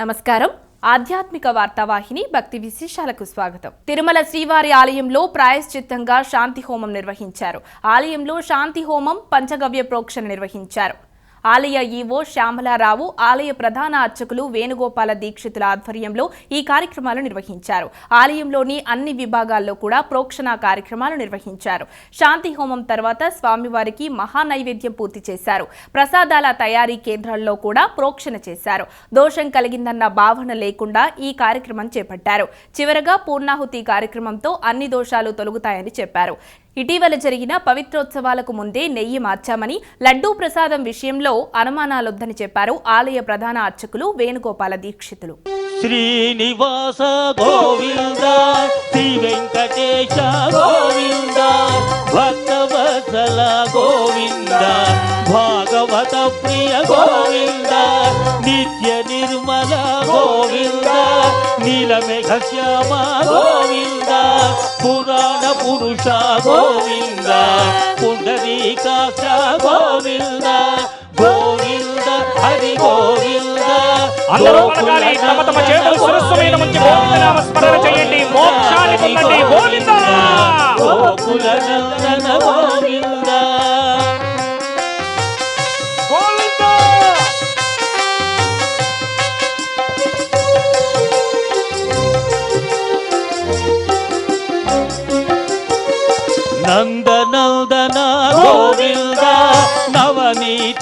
నమస్కారం. ఆధ్యాత్మిక వార్తావాహిని భక్తి విశేషాలకు స్వాగతం. తిరుమల శ్రీవారి ఆలయంలో ప్రాయశ్చిత్తంగా శాంతి హోమం నిర్వహించారు. ఆలయంలో శాంతి హోమం పంచగవ్య ప్రోక్షణ నిర్వహించారు. ఆలయ ఈవో శ్యామలారావు ఆలయ ప్రధాన అర్చకులు వేణుగోపాల దీక్షితుల ఆధ్వర్యంలో ఈ కార్యక్రమాలు నిర్వహించారు. ఆలయంలోని అన్ని విభాగాల్లో కూడా ప్రోక్షణ కార్యక్రమాలు నిర్వహించారు. శాంతి హోమం తర్వాత స్వామివారికి మహా నైవేద్యం పూర్తి చేశారు. ప్రసాదాల తయారీ కేంద్రాల్లో కూడా ప్రోక్షణ చేశారు. దోషం కలిగిందన్న భావన లేకుండా ఈ కార్యక్రమం చేపట్టారు. చివరగా పూర్ణాహుతి కార్యక్రమంతో అన్ని దోషాలు తొలగుతాయని చెప్పారు. ఇటీవల జరిగిన పవిత్రోత్సవాలకు ముందే నెయ్యి మార్చామని లడ్డూ ప్రసాదం విషయంలో అనుమానాలొద్దని చెప్పారు ఆలయ ప్రధాన అర్చకులు వేణుగోపాల దీక్షితులు. శ్రీనివాస గోవింద శ్రీ వెంకటేశ గోవింద భక్తవత్సల గోవింద భాగవత ప్రియ గోవింద నిత్య నీలమేఘ శ్యామ గోవింద పురాణ పురుష గోవింద పుండరీకాక్ష గోవింద గోవింద హరి గోవింద అందరూ పలకాలి తమ తమ చేతులు శిరస్సు మీద ఉంచి గోవిందనామ స్మరణ చేయండి. మోక్షాన్ని పొందండి. గోవింద! గోకుల నందన గోవింద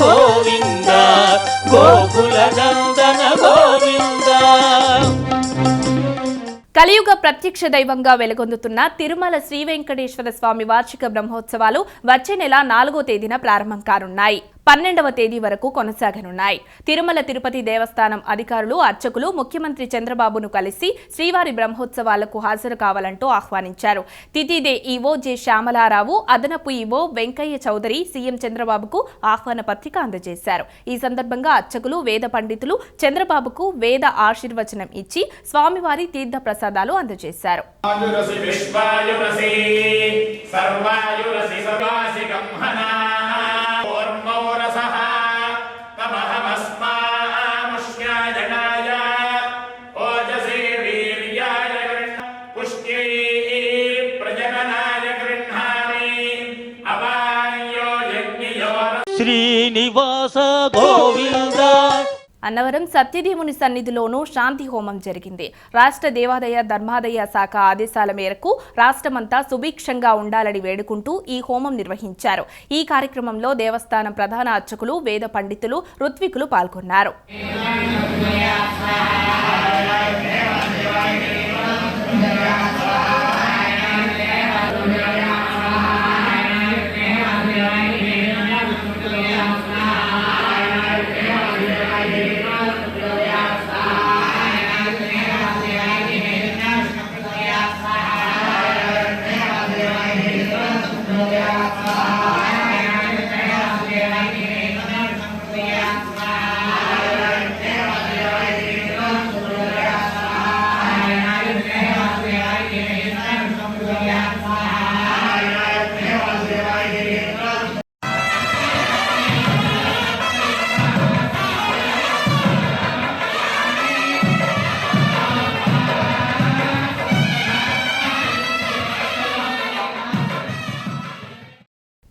గోవింద గోకుల నందన గోవింద. కలియుగ ప్రత్యక్ష దైవంగా వెలుగొందుతున్న తిరుమల శ్రీ వెంకటేశ్వర స్వామి వార్షిక బ్రహ్మోత్సవాలు వచ్చే నెల నాలుగో తేదీన ప్రారంభం కానున్నాయి. పన్నెండవ తేదీ వరకు కొనసాగనున్నాయి. తిరుమల తిరుపతి దేవస్థానం అధికారులు అర్చకులు ముఖ్యమంత్రి చంద్రబాబును కలిసి శ్రీవారి బ్రహ్మోత్సవాలకు హాజరు కావాలంటూ ఆహ్వానించారు. తితిదే ఈవో జె శ్యామలారావు అదనపు ఈవో వెంకయ్య చౌదరి సీఎం చంద్రబాబుకు ఆహ్వాన పత్రిక అందజేశారు. ఈ సందర్భంగా అర్చకులు వేద పండితులు చంద్రబాబుకు వేద ఆశీర్వచనం ఇచ్చి స్వామివారి తీర్థ ప్రసాదాలు అందజేశారు. ఆయురసి సర్వాయురసి సర్వాసి గంహనా గోవింద. అన్నవరం సత్యదేవుని సన్నిధిలోనూ శాంతి హోమం జరిగింది. రాష్ట్ర దేవాదాయ ధర్మాదాయ శాఖ ఆదేశాల మేరకు రాష్ట్రమంతా సుభిక్షంగా ఉండాలని వేడుకుంటూ ఈ హోమం నిర్వహించారు. ఈ కార్యక్రమంలో దేవస్థానం ప్రధాన అర్చకులు వేద పండితులు ఋత్వికులు పాల్గొన్నారు.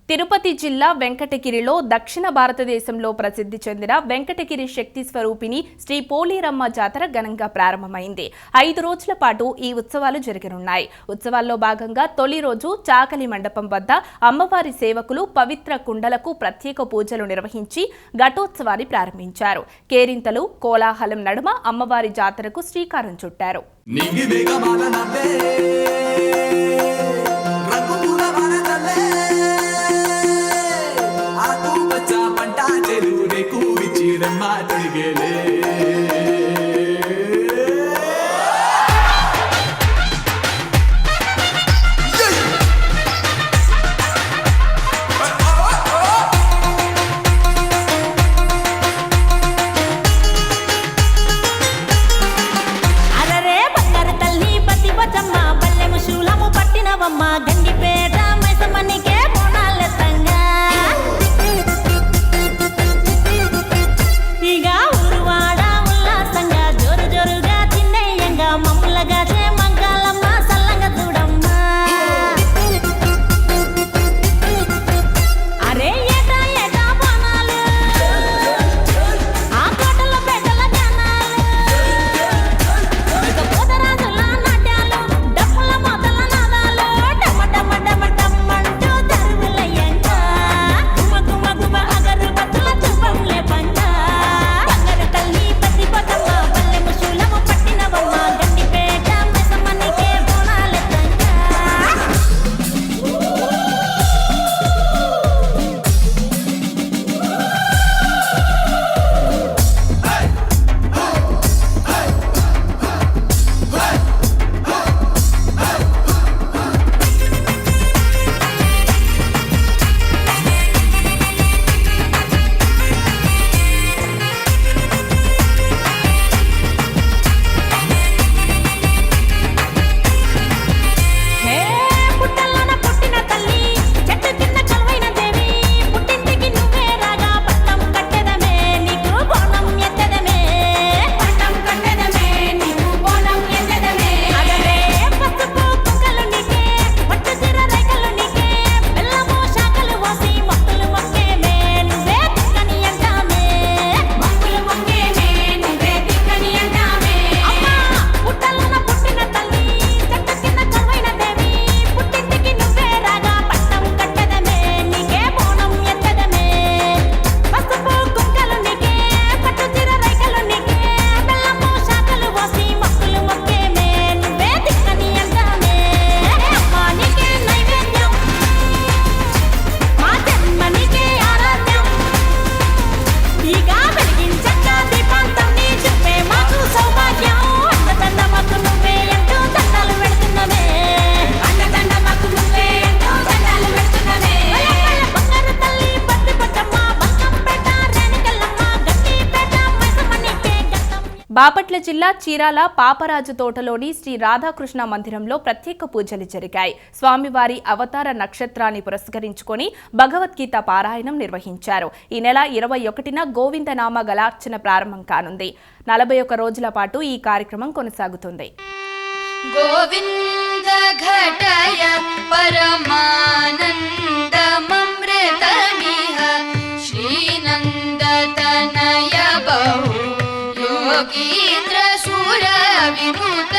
తిరుపతి జిల్లా వెంకటగిరిలో దక్షిణ భారతదేశంలో ప్రసిద్ధి చెందిన వెంకటగిరి శక్తి స్వరూపిణి శ్రీ పోలేరమ్మ జాతర ఘనంగా ప్రారంభమైంది. ఐదు రోజుల పాటు ఈ ఉత్సవాలు జరగనున్నాయి. ఉత్సవాల్లో భాగంగా తొలి రోజు చాకలి మండపం వద్ద అమ్మవారి సేవకులు పవిత్ర కుండలకు ప్రత్యేక పూజలు నిర్వహించి ఘటోత్సవాన్ని ప్రారంభించారు. కేరింతలు కోలాహలం నడుమ అమ్మవారి జాతరకు శ్రీకారం చుట్టారు. బాపట్ల జిల్లా చీరాల పాపరాజు తోటలోని శ్రీ రాధాకృష్ణ మందిరంలో ప్రత్యేక పూజలు జరిగాయి. స్వామివారి అవతార నక్షత్రాన్ని పురస్కరించుకొని భగవద్గీత పారాయణం నిర్వహించారు. ఈ నెల ఇరవై ఒకటిన గోవింద నామ గలార్చన ప్రారంభం కానుంది. నలభై ఒక రోజుల పాటు ఈ కార్యక్రమం కొనసాగుతుంది. గోవింద శ్రీనంద योगीन्द्रसुरविनुत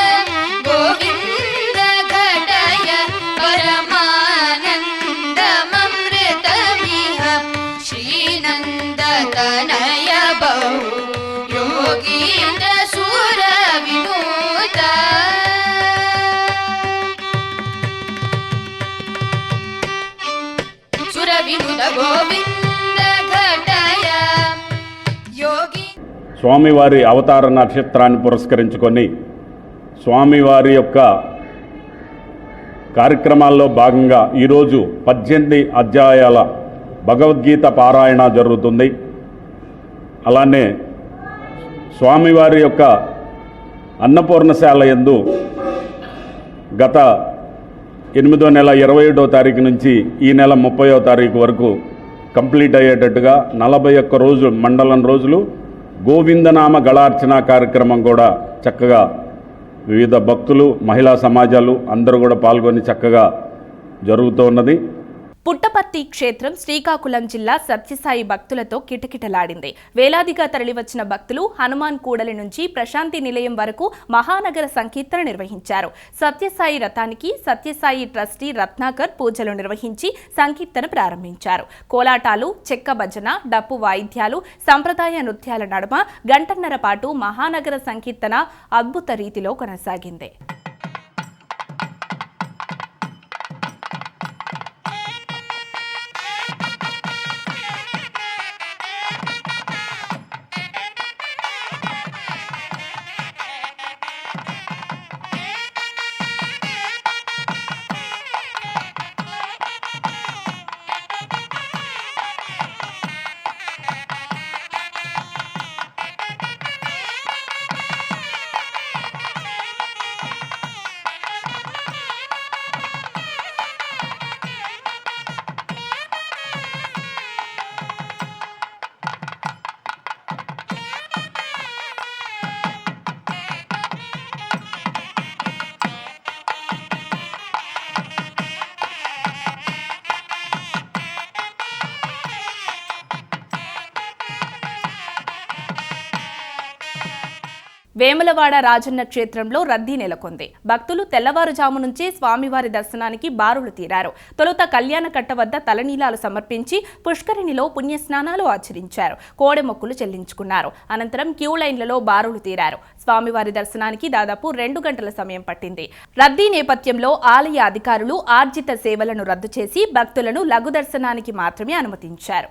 స్వామివారి అవతార నక్షత్రాన్ని పురస్కరించుకొని స్వామివారి యొక్క కార్యక్రమాల్లో భాగంగా ఈరోజు పద్దెనిమిది అధ్యాయాల భగవద్గీత పారాయణ జరుగుతుంది. అలానే స్వామివారి యొక్క అన్నపూర్ణశాల యందు గత ఎనిమిదో నెల ఇరవై ఏడో తారీఖు నుంచి ఈ నెల ముప్పయో తారీఖు వరకు కంప్లీట్ అయ్యేటట్టుగా నలభై ఒక్క రోజు మండలం రోజులు గోవిందనామ గళార్చన కార్యక్రమం కూడా చక్కగా వివిధ భక్తులు మహిళా సమాజాలు అందరూ కూడా పాల్గొని చక్కగా జరుగుతూ ఉన్నది. పుట్టపర్తి క్షేత్రం శ్రీకాకుళం జిల్లా సత్యసాయి భక్తులతో కిటకిటలాడింది. వేలాదిగా తరలివచ్చిన భక్తులు హనుమాన్ కూడలి నుంచి ప్రశాంతి నిలయం వరకు మహానగర సంకీర్తన నిర్వహించారు. సత్యసాయి రథానికి సత్యసాయి ట్రస్టీ రత్నాకర్ పూజలు నిర్వహించి సంకీర్తన ప్రారంభించారు. కోలాటాలు చెక్క భజన డప్పు వాయిద్యాలు సంప్రదాయ నృత్యాల నడుమ గంటన్నర పాటు మహానగర సంకీర్తన అద్భుత రీతిలో కొనసాగింది. వేములవాడ రాజన్న క్షేత్రంలో రద్దీ నెలకొంది. భక్తులు తెల్లవారుజాము నుంచే స్వామివారి దర్శనానికి బారులు తీరారు. తొలుత కళ్యాణకట్ట వద్ద తలనీలాలు సమర్పించి పుష్కరిణిలో పుణ్యస్నానాలు ఆచరించారు. కోడెమొక్కులు చెల్లించుకున్నారు. అనంతరం క్యూ లైన్లలో బారులు తీరారు. స్వామివారి దర్శనానికి దాదాపు రెండు గంటల సమయం పట్టింది. రద్దీ నేపథ్యంలో ఆలయ అధికారులు ఆర్జిత సేవలను రద్దు చేసి భక్తులను లఘు దర్శనానికి మాత్రమే అనుమతించారు.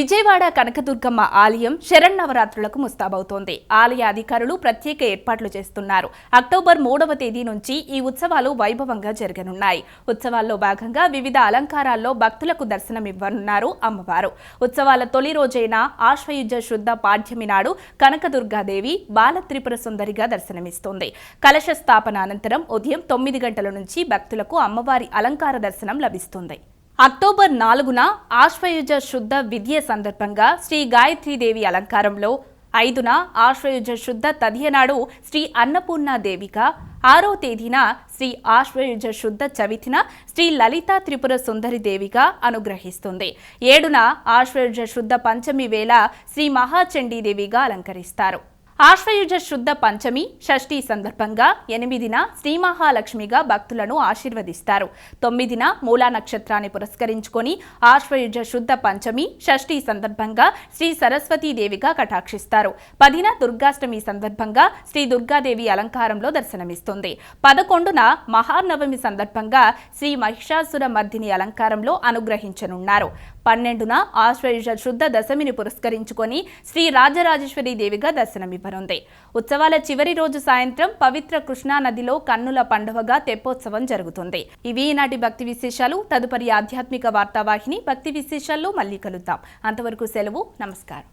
విజయవాడ కనకదుర్గమ్మ ఆలయం శరన్నవరాత్రులకు ముస్తాబవుతోంది. ఆలయ అధికారులు ప్రత్యేక ఏర్పాట్లు చేస్తున్నారు. అక్టోబర్ మూడవ తేదీ నుంచి ఈ ఉత్సవాలు వైభవంగా జరగనున్నాయి. ఉత్సవాల్లో భాగంగా వివిధ అలంకారాల్లో భక్తులకు దర్శనమివ్వనున్నారు అమ్మవారు. ఉత్సవాల తొలి రోజైన ఆశ్వయుజ శుద్ధ పాఠ్యమి నాడు కనకదుర్గాదేవి బాలత్రిపుర సుందరిగా దర్శనమిస్తోంది. కలశ స్థాపన అనంతరం ఉదయం తొమ్మిది గంటల నుంచి భక్తులకు అమ్మవారి అలంకార దర్శనం లభిస్తుంది. అక్టోబర్ నాలుగున ఆశ్వయుజ శుద్ధ విద్య సందర్భంగా శ్రీ గాయత్రీదేవి అలంకారంలో ఐదున ఆశ్వయుజ శుద్ధ తదియనాడు శ్రీ అన్నపూర్ణాదేవిగా ఆరో తేదీన శ్రీ ఆశ్వయుజ శుద్ధ చవితిన శ్రీ లలితా త్రిపుర సుందరి దేవిగా అనుగ్రహిస్తుంది. ఏడున ఆశ్వయుజ శుద్ధ పంచమి వేళ శ్రీ మహాచండీదేవిగా అలంకరిస్తారు. ఆశ్వయుజ శుద్ధ పంచమి షష్ఠి సందర్భంగా ఎనిమిదిన శ్రీ మహాలక్ష్మిగా భక్తులను ఆశీర్వదిస్తారు. తొమ్మిదిన మూలా నక్షత్రాన్ని పురస్కరించుకొని ఆశ్వయుజ శుద్ధ పంచమి షష్ఠి సందర్భంగా శ్రీ సరస్వతీదేవిగా కటాక్షిస్తారు. పదిన దుర్గాష్టమి సందర్భంగా శ్రీ దుర్గాదేవి అలంకారంలో దర్శనమిస్తుంది. పదకొండున మహానవమి సందర్భంగా శ్రీ మహిషాసుర మర్దిని అలంకారంలో అనుగ్రహించనున్నారు. పన్నెండున ఆశ్వయుష శుద్ధ దశమిని పురస్కరించుకొని శ్రీ రాజరాజేశ్వరి దేవిగా దర్శనమివ్వనుంది ఉత్సవాల చివరి రోజు సాయంత్రం పవిత్ర కృష్ణా నదిలో కన్నుల పండుగగా తెప్పోత్సవం జరుగుతుంది. ఇవి ఈనాటి భక్తి విశేషాలు. తదుపరి ఆధ్యాత్మిక వార్తావాహిని భక్తి విశేషాల్లో మళ్ళీ కలుద్దాం. అంతవరకు సెలవు. నమస్కారం.